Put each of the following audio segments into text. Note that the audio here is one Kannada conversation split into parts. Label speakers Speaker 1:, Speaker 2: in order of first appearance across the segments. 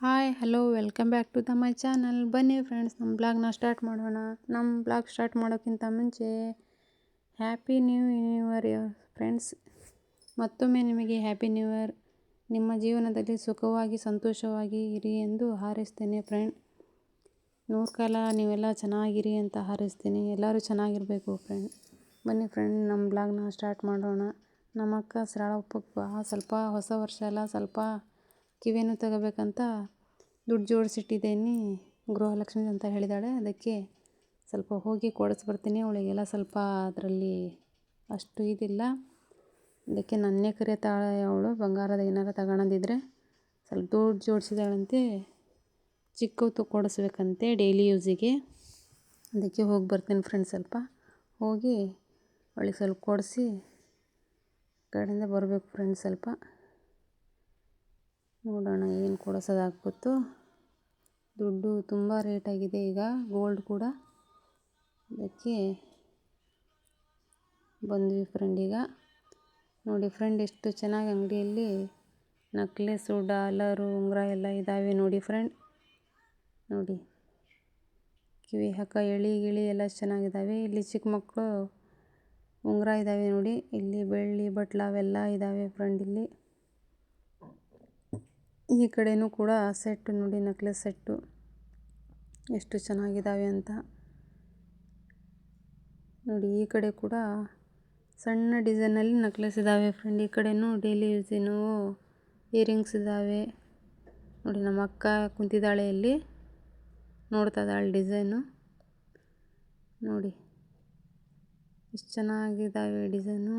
Speaker 1: Hi, hello, welcome back to the my channel. ಬನ್ನಿ ಫ್ರೆಂಡ್ಸ್, ನಮ್ಮ ಬ್ಲಾಗ್ನ ಸ್ಟಾರ್ಟ್ ಮಾಡೋಣ. ನಮ್ಮ ಬ್ಲಾಗ್ ಸ್ಟಾರ್ಟ್ ಮಾಡೋಕ್ಕಿಂತ ಮುಂಚೆ ಹ್ಯಾಪಿ ನ್ಯೂ ಇಯರ್ ಫ್ರೆಂಡ್ಸ್? ಮತ್ತೊಮ್ಮೆ ನಿಮಗೆ ಹ್ಯಾಪಿ ನ್ಯೂ ಇಯರ್ ನಿಮ್ಮ ಜೀವನದಲ್ಲಿ ಸುಖವಾಗಿ, ಸಂತೋಷವಾಗಿ ಇರಿ ಎಂದು ಹಾರೈಸ್ತೇನೆ ಫ್ರೆಂಡ್. ನೂರು ಕಾಲ ನೀವೆಲ್ಲ ಚೆನ್ನಾಗಿರಿ ಅಂತ ಹಾರೈಸ್ತೀನಿ. ಎಲ್ಲರೂ ಚೆನ್ನಾಗಿರಬೇಕು ಫ್ರೆಂಡ್. ಬನ್ನಿ ಫ್ರೆಂಡ್, ನಮ್ಮ ಬ್ಲಾಗ್ನ ಸ್ಟಾರ್ಟ್ ಮಾಡೋಣ. ನಮ್ಮ ಅಕ್ಕ ಸರಳ ಉಪ್ಪಕ್ಕ ಸ್ವಲ್ಪ ಹೊಸ ವರ್ಷ ಎಲ್ಲ ಸ್ವಲ್ಪ ಕಿವಿಯನ್ನು ತಗೋಬೇಕಂತ ದುಡ್ಡು ಜೋಡಿಸಿಟ್ಟಿದ್ದೀನಿ. ಗೃಹಲಕ್ಷ್ಮಿ ಅಂತ ಹೇಳಿದಾಳೆ. ಅದಕ್ಕೆ ಸ್ವಲ್ಪ ಹೋಗಿ ಕೊಡಿಸ್ಬರ್ತೀನಿ ಅವಳಿಗೆಲ್ಲ ಸ್ವಲ್ಪ ಅದರಲ್ಲಿ ಅಷ್ಟು ಇದಿಲ್ಲ. ಅದಕ್ಕೆ ನನ್ನೇ ಕರಿತಾಳೆ ಅವಳು ಬಂಗಾರದ ಏನಾರು ತಗೊಳೋದಿದ್ರೆ ಸ್ವಲ್ಪ ದುಡ್ಡು ಜೋಡಿಸಿದಾಳಂತೆ ಚಿಕ್ಕವತ್ತು ಕೊಡಿಸ್ಬೇಕಂತೆ ಡೈಲಿ ಯೂಸಿಗೆ. ಅದಕ್ಕೆ ಹೋಗಿ ಬರ್ತೀನಿ ಫ್ರೆಂಡ್ಸ್ ಸ್ವಲ್ಪ. ಹೋಗಿ ಅವಳಿಗೆ ಸ್ವಲ್ಪ ಕೊಡಿಸಿ ಕಡೆಯಿಂದ ಬರಬೇಕು ಫ್ರೆಂಡ್ಸ್ ಸ್ವಲ್ಪ. ನೋಡೋಣ ಏನು ಕೊಡಿಸೋದಾಗ್ಬಿತ್ತು ದುಡ್ಡು ತುಂಬ ರೇಟಾಗಿದೆ ಈಗ ಗೋಲ್ಡ್ ಕೂಡ. ಅದಕ್ಕೆ ಬಂದ್ವಿ ಫ್ರೆಂಡ್ ಈಗ. ನೋಡಿ ಫ್ರೆಂಡ್ ಎಷ್ಟು ಚೆನ್ನಾಗಿ ಅಂಗಡಿಯಲ್ಲಿ ನಕ್ಲೆಸ್ಸು ಡಾಲರು ಉಂಗುರ ಎಲ್ಲ ಇದ್ದಾವೆ ನೋಡಿ ಫ್ರೆಂಡ್ ನೋಡಿ, ಕಿವಿ ಹಾಕ, ಎಳಿ ಗಿಳಿ ಎಲ್ಲ ಚೆನ್ನಾಗಿದ್ದಾವೆ ಇಲ್ಲಿ ಚಿಕ್ಕ ಮಕ್ಕಳು ಉಂಗುರ ಇದ್ದಾವೆ ನೋಡಿ. ಇಲ್ಲಿ ಬೆಳ್ಳಿ, ಬಟ್ಲ ಅವೆಲ್ಲ ಇದ್ದಾವೆ ಫ್ರೆಂಡ್ ಇಲ್ಲಿ. ಈ ಕಡೆಯೂ ಕೂಡ ಸೆಟ್ಟು ನೋಡಿ, ನೆಕ್ಲೆಸ್ ಸೆಟ್ಟು ಎಷ್ಟು ಚೆನ್ನಾಗಿದ್ದಾವೆ ಅಂತ. ನೋಡಿ, ಈ ಕಡೆ ಕೂಡ ಸಣ್ಣ ಡಿಸೈನಲ್ಲಿ ನೆಕ್ಲೆಸ್ ಇದ್ದಾವೆ ಫ್ರೆಂಡ್. ಈ ಕಡೆಯೂ ಡೈಲಿ ಯೂಸಿನೂ ಇಯರಿಂಗ್ಸ್ ಇದ್ದಾವೆ ನೋಡಿ, ನಮ್ಮ ಅಕ್ಕ ಕುಂತಿದ್ದಾಳೆ ಇಲ್ಲಿ. ನೋಡ್ತಾ ಇದ್ದಾಳೆ ಡಿಸೈನು. ನೋಡಿ, ಎಷ್ಟು ಚೆನ್ನಾಗಿದ್ದಾವೆ ಡಿಸೈನು.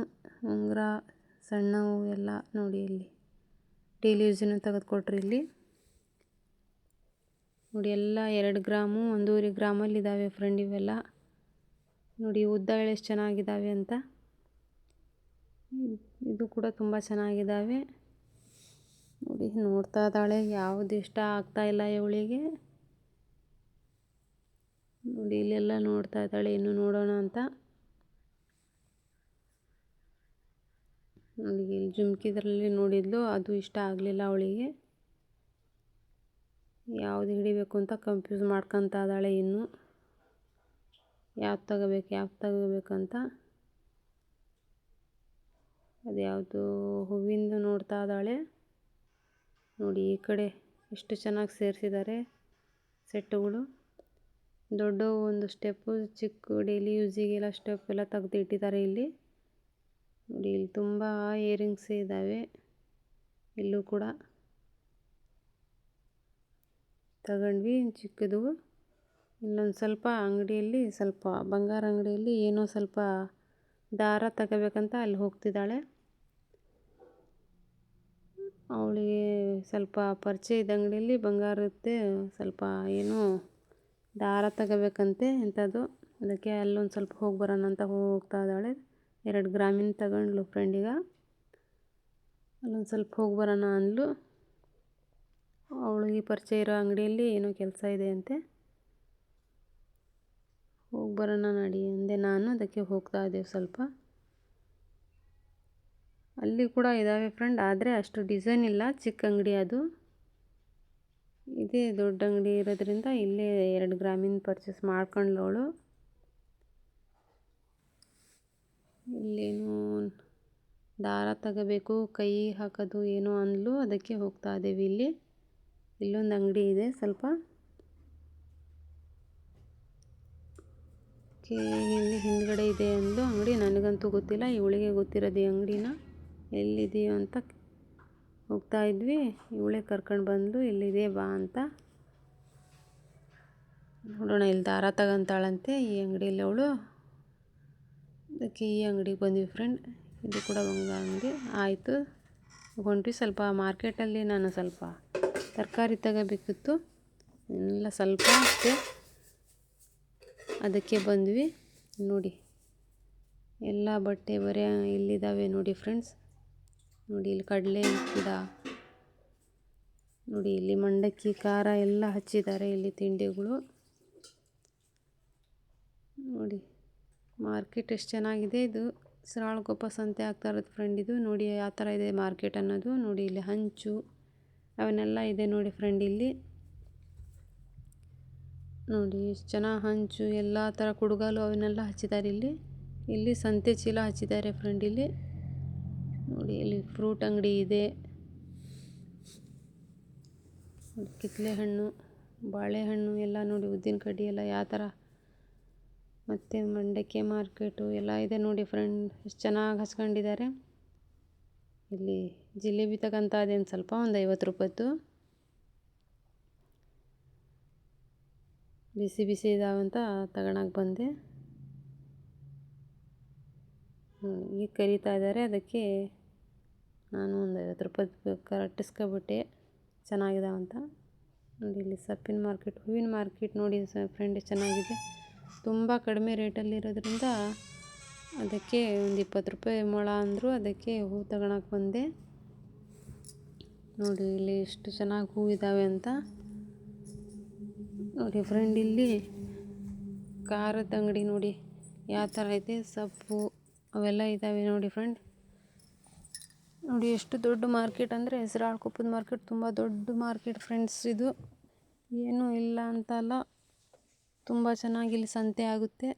Speaker 1: ಉಂಗುರ, ಸಣ್ಣವು ಎಲ್ಲ ನೋಡಿ ಇಲ್ಲಿ. ಡೈಲಿ ಯೂಸಿನ ತೆಗೆದುಕೊಟ್ರಿ ಇಲ್ಲಿ. ನೋಡಿ, ಎಲ್ಲ ಎರಡು ಗ್ರಾಮು, ಒಂದೂವರೆ ಗ್ರಾಮಲ್ಲಿ ಇದ್ದಾವೆ ಫ್ರೆಂಡ್ ಇವೆಲ್ಲ. ನೋಡಿ, ಉದ್ದ ಎಷ್ಟು ಚೆನ್ನಾಗಿದ್ದಾವೆ ಅಂತ. ಇದು ಕೂಡ ತುಂಬ ಚೆನ್ನಾಗಿದ್ದಾವೆ. ನೋಡಿ, ನೋಡ್ತಾ ಇದ್ದಾಳೆ, ಯಾವುದು ಇಷ್ಟ ಆಗ್ತಾ ಇವಳಿಗೆ. ನೋಡಿ, ಇಲ್ಲೆಲ್ಲ ನೋಡ್ತಾ ಇದ್ದಾಳೆ, ಇನ್ನು ನೋಡೋಣ ಅಂತ. ನೋಡಿ ಇಲ್ಲಿ ಜುಮ್ಕಿದ್ರಲ್ಲಿ ನೋಡಿದ್ಲು, ಅದು ಇಷ್ಟ ಆಗಲಿಲ್ಲ ಅವಳಿಗೆ. ಯಾವುದು ಹಿಡಿಬೇಕು ಅಂತ ಕನ್ಫ್ಯೂಸ್ ಮಾಡ್ಕೊತಾ ಇದ್ದಾಳೆ ಇನ್ನು. ಯಾವ್ದು ತಗೋಬೇಕು, ಯಾವ್ದು ತಗೋಬೇಕಂತ ಅದು ಯಾವುದು ಹೂವಿಂದು ನೋಡ್ತಾ ಇದ್ದಾಳೆ. ನೋಡಿ, ಈ ಕಡೆ ಎಷ್ಟು ಚೆನ್ನಾಗಿ ಸೇರಿಸಿದ್ದಾರೆ ಸೆಟ್ಟುಗಳು. ದೊಡ್ಡ ಒಂದು ಸ್ಟೆಪ್ಪು ಚಿಕ್ಕ ಡೈಲಿ ಯೂಸಿಗೆಲ್ಲ ಸ್ಟೆಪ್ ಎಲ್ಲ ತೆಗೆದು ಇಟ್ಟಿದ್ದಾರೆ ಇಲ್ಲಿ. ನೋಡಿ, ಇಲ್ಲಿ ತುಂಬ ಇಯರಿಂಗ್ಸ್ ಇದ್ದಾವೆ ಇಲ್ಲೂ ಕೂಡ ತಗೊಂಡ್ವಿ, ಚಿಕ್ಕದು. ಇನ್ನೊಂದು ಸ್ವಲ್ಪ ಅಂಗಡಿಯಲ್ಲಿ, ಸ್ವಲ್ಪ ಬಂಗಾರ ಅಂಗಡಿಯಲ್ಲಿ ಏನೋ ಸ್ವಲ್ಪ ದಾರ ತಗೋಬೇಕಂತ ಅಲ್ಲಿ ಹೋಗ್ತಿದ್ದಾಳೆ. ಅವಳಿಗೆ ಸ್ವಲ್ಪ ಪರಿಚಯ ಇದ್ದ ಅಂಗಡಿಯಲ್ಲಿ ಬಂಗಾರದ್ದೇ ಸ್ವಲ್ಪ ಏನೋ ದಾರ ತಗೋಬೇಕಂತೆ ಇಂಥದ್ದು ಅದಕ್ಕೆ ಅಲ್ಲೊಂದು ಸ್ವಲ್ಪ ಹೋಗಿ ಬರೋಣ ಅಂತ ಹೋಗ್ತಾ ಇದ್ದಾಳೆ. ಎರಡು ಗ್ರಾಮಿನ ತಗೊಂಡ್ಲು ಫ್ರೆಂಡಿಗೆ ಅಲ್ಲೊಂದು ಸ್ವಲ್ಪ ಹೋಗಿ ಬರೋಣ ಅಂದ್ಲು. ಅವಳಿಗೆ ಪರಿಚಯ ಇರೋ ಅಂಗಡಿಯಲ್ಲಿ ಏನೋ ಕೆಲಸ ಇದೆ ಅಂತೆ. ಹೋಗಿ ಬರೋಣ ನಡಿ ಅಂದೆ ನಾನು, ಅದಕ್ಕೆ ಹೋಗ್ತಾ ಇದ್ದೇವೆ ಸ್ವಲ್ಪ. ಅಲ್ಲಿ ಕೂಡ ಇದ್ದಾವೆ ಫ್ರೆಂಡ್ ಆದರೆ ಅಷ್ಟು ಡಿಸೈನ್ ಇಲ್ಲ, ಚಿಕ್ಕ ಅಂಗಡಿ ಅದು. ಇದೇ ದೊಡ್ಡ ಅಂಗಡಿ ಇರೋದ್ರಿಂದ ಇಲ್ಲೇ ಎರಡು ಗ್ರಾಮಿನ ಪರ್ಚೇಸ್ ಮಾಡ್ಕೊಂಡ್ಲವಳು ಇಲ್ಲೇನು ದಾರ ತಗೋಬೇಕು, ಕೈ ಹಾಕೋದು ಏನೋ ಅಂದ್ಲು. ಅದಕ್ಕೆ ಹೋಗ್ತಾ ಇದ್ದೀವಿ ಇಲ್ಲಿ. ಇಲ್ಲೊಂದು ಅಂಗಡಿ ಇದೆ ಸ್ವಲ್ಪ. ಇಲ್ಲಿ ಹಿಂದ್ಗಡೆ ಇದೆ ಅಂದು ಅಂಗಡಿ ನನಗಂತೂ ಗೊತ್ತಿಲ್ಲ. ಇವಳಿಗೆ ಗೊತ್ತಿರೋದು ಈ ಅಂಗಡಿನ. ಎಲ್ಲಿದೆಯೋ ಅಂತ ಹೋಗ್ತಾ ಇದ್ವಿ. ಇವಳೇ ಕರ್ಕೊಂಡು ಬಂದು ಇಲ್ಲಿದೆ, ಬಾ ಅಂತ. ನೋಡೋಣ, ಇಲ್ಲಿ ದಾರ ತಗೊಂತಾಳಂತೆ. ಈ ಅಂಗಡಿಯಲ್ಲಿ ಅವಳು. ಅದಕ್ಕೆ ಈ ಅಂಗಡಿಗೆ ಬಂದ್ವಿ ಫ್ರೆಂಡ್ ಇದು ಕೂಡ ಒಂದು ಅಂಗಡಿ. ಆಯಿತು. ಹೊಂಟ್ವಿ ಸ್ವಲ್ಪ ಮಾರ್ಕೆಟಲ್ಲಿ ನಾನು ಸ್ವಲ್ಪ ತರಕಾರಿ ತಗೋಬೇಕಿತ್ತು. ಎಲ್ಲ ಸ್ವಲ್ಪ ಅಷ್ಟೇ. ಅದಕ್ಕೆ ಬಂದ್ವಿ. ನೋಡಿ. ಎಲ್ಲ ಬಟ್ಟೆ ಬರೀ ಇಲ್ಲಿದ್ದಾವೆ ನೋಡಿ ಫ್ರೆಂಡ್ಸ್ ನೋಡಿ ಇಲ್ಲಿ ಕಡಲೆ ಗಿಡ. ನೋಡಿ ಇಲ್ಲಿ ಮಂಡಕ್ಕಿ, ಖಾರ ಎಲ್ಲ ಹಚ್ಚಿದ್ದಾರೆ ಇಲ್ಲಿ ತಿಂಡಿಗಳು. ನೋಡಿ. ಮಾರ್ಕೆಟ್ ಎಷ್ಟು ಚೆನ್ನಾಗಿದೆ ಇದು. ಸರಾಳಗೊಪ್ಪ ಸಂತೆ ಆಗ್ತಾ ಇರೋದು ಫ್ರೆಂಡ್ ಇದು. ನೋಡಿ ಯಾವ ಥರ ಇದೆ ಮಾರ್ಕೆಟ್ ಅನ್ನೋದು. ನೋಡಿ ಇಲ್ಲಿ ಹಂಚು. ಅವನ್ನೆಲ್ಲ ಇದೆ ನೋಡಿ ಫ್ರೆಂಡ್ ಇಲ್ಲಿ. ನೋಡಿ ಎಷ್ಟು ಚೆನ್ನಾಗಿ ಹಂಚು, ಎಲ್ಲ ಥರ ಕುಡುಗಾಲು ಅವನ್ನೆಲ್ಲ ಹಚ್ಚಿದ್ದಾರೆ ಇಲ್ಲಿ. ಇಲ್ಲಿ ಸಂತೆ ಚೀಲ ಹಚ್ಚಿದ್ದಾರೆ ಫ್ರೆಂಡ್ ಇಲ್ಲಿ. ನೋಡಿ ಇಲ್ಲಿ ಫ್ರೂಟ್ ಅಂಗಡಿ ಇದೆ. ಕಿತ್ತಲೆ ಹಣ್ಣು ಬಾಳೆಹಣ್ಣು ಎಲ್ಲ ನೋಡಿ ಉದ್ದಿನ ಕಡ್ಡಿ ಎಲ್ಲ ಯಾವ ಥರ ಮತ್ತು ಮಂಡಕ್ಕಿ ಮಾರ್ಕೆಟು ಎಲ್ಲ ಇದೆ ನೋಡಿ ಫ್ರೆಂಡ್ ಎಷ್ಟು ಚೆನ್ನಾಗಿ ಹಚ್ಕೊಂಡಿದ್ದಾರೆ ಇಲ್ಲಿ ಜಿಲೇಬಿ ತಗೊಂತ ಒಂದು ಸ್ವಲ್ಪ ಒಂದು ಐವತ್ತು ರೂಪಾಯ್ದು. ಬಿಸಿ ಬಿಸಿ ಇದಾವಂತ ತಗೊಳಕ್ಕೆ ಬಂದೆ. ಈಗ ಕರೀತಾ ಇದ್ದಾರೆ ಅದಕ್ಕೆ ನಾನು ಒಂದು ಐವತ್ತು ರೂಪಾಯಿ ಕಟ್ಟಿಸ್ಕೊಬಿಟ್ಟೆ ಚೆನ್ನಾಗಿದಾವಂತ ನೋಡಿ ಇಲ್ಲಿ ಸೊಪ್ಪಿನ ಮಾರ್ಕೆಟ್, ಹೂವಿನ ಮಾರ್ಕೆಟ್ ನೋಡಿ ಫ್ರೆಂಡ್ ಚೆನ್ನಾಗಿದೆ. ತುಂಬ ಕಡಿಮೆ ರೇಟಲ್ಲಿರೋದ್ರಿಂದ ಅದಕ್ಕೆ ಒಂದು ಇಪ್ಪತ್ತು ರೂಪಾಯಿ ಮೊಳ ಅಂದರು ಅದಕ್ಕೆ ಹೂ ತಗೊಳಕ್ಕೆ ಬಂದೆ. ನೋಡಿ, ಇಲ್ಲಿ ಎಷ್ಟು ಚೆನ್ನಾಗಿ ಹೂ ಇದ್ದಾವೆ ಅಂತ. ನೋಡಿ ಫ್ರೆಂಡ್ ಇಲ್ಲಿ ಖಾರದ ಅಂಗಡಿ ನೋಡಿ, ಯಾವ ಥರ ಐತೆ ಸೊಪ್ಪು ಅವೆಲ್ಲ ಇದ್ದಾವೆ ನೋಡಿ ಫ್ರೆಂಡ್ ನೋಡಿ, ಎಷ್ಟು ದೊಡ್ಡ ಮಾರ್ಕೆಟ್ ಅಂದರೆ ಹೆಸರಾಳು ಕೊಪ್ಪದ ಮಾರ್ಕೆಟ್, ತುಂಬ ದೊಡ್ಡ ಮಾರ್ಕೆಟ್ ಫ್ರೆಂಡ್ಸ್ ಇದು. ಏನೂ ಇಲ್ಲ ಅಂತಲ್ಲ ತುಂಬ ಚೆನ್ನಾಗಿ ಇಲ್ಲಿ ಸಂತೆ ಆಗುತ್ತೆ.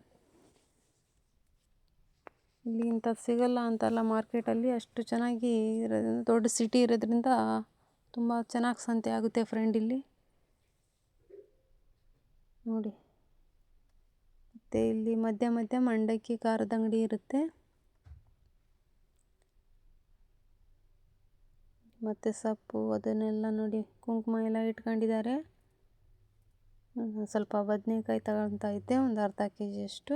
Speaker 1: ಇಲ್ಲಿ ಇಂಥದ್ದು ಸಿಗಲ್ಲ ಅಂತಲ್ಲ ಮಾರ್ಕೆಟಲ್ಲಿ ಅಷ್ಟು ಚೆನ್ನಾಗಿ ಇರೋದ್ರಿಂದ ದೊಡ್ಡ ಸಿಟಿ ಇರೋದ್ರಿಂದ ತುಂಬ ಚೆನ್ನಾಗಿ ಸಂತೆ ಆಗುತ್ತೆ ಫ್ರೆಂಡ್ ಇಲ್ಲಿ. ನೋಡಿ. ಮತ್ತು ಇಲ್ಲಿ ಮಧ್ಯ ಮಧ್ಯ ಮಂಡಕ್ಕಿ ಖಾರದ ಅಂಗಡಿ ಇರುತ್ತೆ. ಮತ್ತು ಸೊಪ್ಪು ಅದನ್ನೆಲ್ಲ ನೋಡಿ ಕುಂಕುಮ ಎಲ್ಲ ಇಟ್ಕೊಂಡಿದ್ದಾರೆ. ಸ್ವಲ್ಪ ಬದನೇಕಾಯಿ ತಗೊಳ್ತಾ ಇದ್ದೆ, ಒಂದು ಅರ್ಧ ಕೆ ಜಿಯಷ್ಟು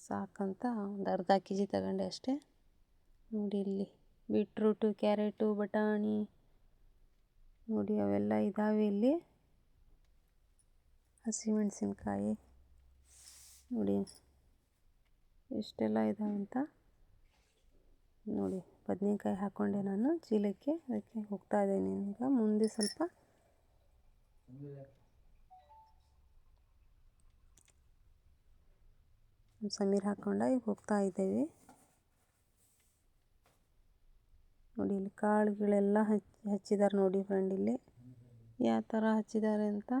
Speaker 1: ಸಾಕಂತ ಒಂದು ಅರ್ಧ ಕೆ ಜಿ ತಗೊಂಡೆ ಅಷ್ಟೇ. ನೋಡಿ ಇಲ್ಲಿ ಬೀಟ್ರೂಟು, ಕ್ಯಾರೆಟು, ಬಟಾಣಿ, ನೋಡಿ ಅವೆಲ್ಲ ಇದ್ದಾವೆ ಇಲ್ಲಿ. ಹಸಿಮೆಣಸಿನ್ಕಾಯಿ, ನೋಡಿ ಎಷ್ಟೆಲ್ಲ ಇದಾವೆ ಅಂತ. ನೋಡಿ, ಬದನೇಕಾಯಿ ಹಾಕ್ಕೊಂಡೆ ನಾನು ಚೀಲಕ್ಕೆ, ಅದಕ್ಕೆ ಹೋಗ್ತಾ ಇದ್ದೀನಿ ಈಗ. ಮುಂದೆ ಸ್ವಲ್ಪ ಸಮೀರ್ ಹಾಕೊಂಡ ಈಗ ಹೋಗ್ತಾ ಇದ್ದೇವೆ. ನೋಡಿ, ಇಲ್ಲಿ ಕಾಳುಗಳೆಲ್ಲ ಹಚ್ಚಿ ಹಚ್ಚಿದ್ದಾರೆ ನೋಡಿ ಫ್ರೆಂಡ್ ಇಲ್ಲಿ. ಯಾವ ಥರ ಹಚ್ಚಿದ್ದಾರೆ ಅಂತ.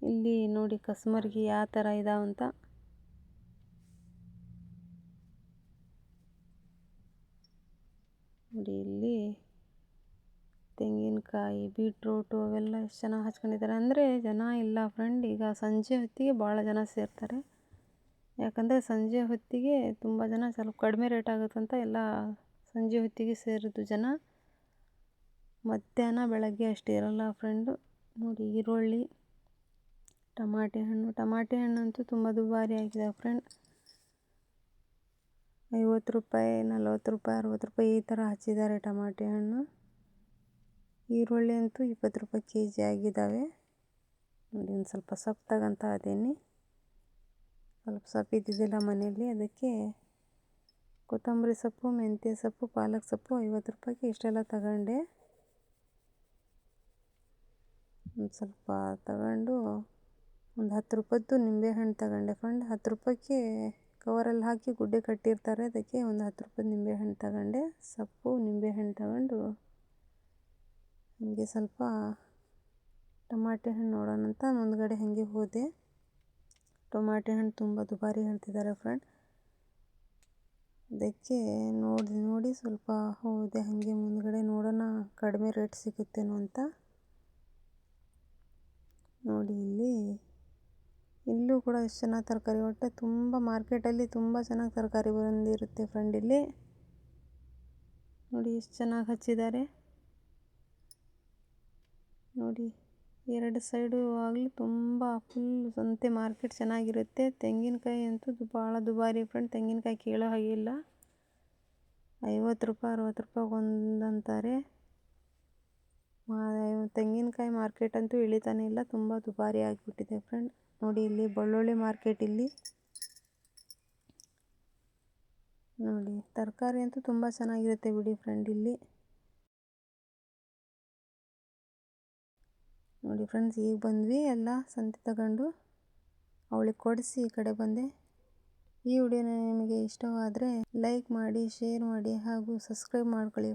Speaker 1: ಇಲ್ಲಿ ನೋಡಿ ಕಸ್ಮರ್ಗಿ ಯಾವ ಥರ ಇದಾವಂತ ನೋಡಿ, ಇಲ್ಲಿ ತೆಂಗಿನಕಾಯಿ ಬೀಟ್ರೂಟು ಅವೆಲ್ಲ ಎಷ್ಟು ಚೆನ್ನಾಗಿ ಹಚ್ಕೊಂಡಿದ್ದಾರೆ ಅಂದರೆ ಜನ ಇಲ್ಲ ಫ್ರೆಂಡ್ ಈಗ ಸಂಜೆ ಹೊತ್ತಿಗೆ ಭಾಳ ಜನ ಸೇರ್ತಾರೆ. ಯಾಕಂದರೆ ಸಂಜೆ ಹೊತ್ತಿಗೆ ತುಂಬ ಜನ ಸ್ವಲ್ಪ ಕಡಿಮೆ ರೇಟ್ ಆಗುತ್ತಂತ ಎಲ್ಲ ಸಂಜೆ ಹೊತ್ತಿಗೆ ಸೇರಿದ್ದು ಜನ. ಮಧ್ಯಾಹ್ನ, ಬೆಳಗ್ಗೆ ಅಷ್ಟೇ ಇರಲ್ಲ ಫ್ರೆಂಡು ನೋಡಿ ಈರುಳ್ಳಿ, ಟಮಾಟೆ ಹಣ್ಣು. ಟಮಾಟೆ ಹಣ್ಣಂತೂ ತುಂಬ ದುಬಾರಿ ಆಗಿದೆ ಫ್ರೆಂಡ್ ಐವತ್ತು ರೂಪಾಯಿ, ನಲ್ವತ್ತು ರೂಪಾಯಿ, ಅರವತ್ತು ರೂಪಾಯಿ ಈ ಥರ ಹಚ್ಚಿದ್ದಾರೆ ಟಮಾಟೆ ಹಣ್ಣು. ಈರುಳ್ಳಿ ಅಂತೂ ಇಪ್ಪತ್ತು ರೂಪಾಯಿ ಕೆ ಜಿ ಆಗಿದ್ದಾವೆ. ನೋಡಿ, ಒಂದು ಸ್ವಲ್ಪ ಸೊಪ್ಪು ತಗೊಂತ ಅದೇನಿ ಸ್ವಲ್ಪ ಸೊಪ್ಪು ಇದ್ದಿದ್ದಿಲ್ಲ ಮನೆಯಲ್ಲಿ. ಅದಕ್ಕೆ ಕೊತ್ತಂಬರಿ ಸೊಪ್ಪು, ಮೆಂತ್ಯ ಸೊಪ್ಪು, ಪಾಲಕ್ ಸೊಪ್ಪು ಐವತ್ತು ರೂಪಾಯಿಗೆ ಇಷ್ಟೆಲ್ಲ ತಗೊಂಡೆ. ಒಂದು ಸ್ವಲ್ಪ ತಗೊಂಡು ಒಂದು ಹತ್ತು ರೂಪಾಯ್ದು ನಿಂಬೆಹಣ್ಣು ತಗೊಂಡೆ ಫ್ರೆಂಡ್ ಹತ್ತು ರೂಪಾಯಿಗೆ ಕವರಲ್ಲಿ ಹಾಕಿ ಗುಡ್ಡೆ ಕಟ್ಟಿರ್ತಾರೆ. ಅದಕ್ಕೆ ಒಂದು ಹತ್ತು ರೂಪಾಯಿ ನಿಂಬೆಹಣ್ಣು ತಗೊಂಡೆ. ಸೊಪ್ಪು, ನಿಂಬೆಹಣ್ಣು ತಗೊಂಡು ಹಾಗೆ ಸ್ವಲ್ಪ ಟೊಮಾಟೆ ಹಣ್ಣು ನೋಡೋಣ ಅಂತ. ಮುಂದ್ಗಡೆ ಹಾಗೆ ಹೋದೆ. ಟೊಮಾಟೆ ಹಣ್ಣು ತುಂಬ ದುಬಾರಿ ಹೇಳ್ತಿದ್ದಾರೆ ಫ್ರೆಂಡ್. ಅದಕ್ಕೆ ನೋಡಿ ನೋಡಿ ಸ್ವಲ್ಪ ಹೋದೆ. ಹಾಗೆ ಮುಂದ್ಗಡೆ ನೋಡೋಣ ಕಡಿಮೆ ರೇಟ್ ಸಿಗುತ್ತೇನೋ ಅಂತ. ನೋಡಿ ಇಲ್ಲಿ, ಇಲ್ಲೂ ಕೂಡ ಎಷ್ಟು ಚೆನ್ನಾಗಿ ತರಕಾರಿ ಹೊಟ್ಟೆ ತುಂಬ ಮಾರ್ಕೆಟಲ್ಲಿ ತುಂಬ ಚೆನ್ನಾಗಿ ತರಕಾರಿ ಬಂದಿರುತ್ತೆ ಫ್ರೆಂಡ್ ಇಲ್ಲಿ. ನೋಡಿ ಎಷ್ಟು ಚೆನ್ನಾಗಿ ಹಚ್ಚಿದ್ದಾರೆ. ನೋಡಿ, ಎರಡು ಸೈಡು ಆಗಲಿ ತುಂಬ ಫುಲ್ ಸಂತೆ ಮಾರ್ಕೆಟ್ ಚೆನ್ನಾಗಿರುತ್ತೆ. ತೆಂಗಿನಕಾಯಿ ಅಂತೂ ಭಾಳ ದುಬಾರಿ ಫ್ರೆಂಡ್ ತೆಂಗಿನಕಾಯಿ ಕೇಳೋ ಹಾಗೆ ಇಲ್ಲ. ಐವತ್ತು ರೂಪಾಯಿ, ಅರವತ್ತು ರೂಪಾಯಿ ಒಂದು ಅಂತಾರೆ ತೆಂಗಿನಕಾಯಿ ಮಾರ್ಕೆಟ್ ಅಂತೂ ಇಳಿತಾನೆ ಇಲ್ಲ. ತುಂಬ ದುಬಾರಿ ಆಗಿಬಿಟ್ಟಿದೆ ಫ್ರೆಂಡ್ ನೋಡಿ, ಇಲ್ಲಿ ಬೆಳ್ಳುಳ್ಳಿ ಮಾರ್ಕೆಟ್ ಇಲ್ಲಿ. ನೋಡಿ, ತರಕಾರಿ ಅಂತೂ ತುಂಬ ಚೆನ್ನಾಗಿರುತ್ತೆ ಬಿಡಿ ಫ್ರೆಂಡ್ ಇಲ್ಲಿ. ನೋಡಿ ಫ್ರೆಂಡ್ಸ್ ಈಗ ಬಂದ್ವಿ. ಎಲ್ಲ ಸಂತೆ ತಗೊಂಡು ಅವಳಿಗೆ ಕೊಡಿಸಿ ಈ ಕಡೆ ಬಂದೆ. ಈ ವಿಡಿಯೋನ ನಿಮಗೆ ಇಷ್ಟವಾದರೆ ಲೈಕ್ ಮಾಡಿ ಶೇರ್ ಮಾಡಿ ಹಾಗೂ ಸಬ್ಸ್ಕ್ರೈಬ್ ಮಾಡ್ಕೊಳ್ಳಿ.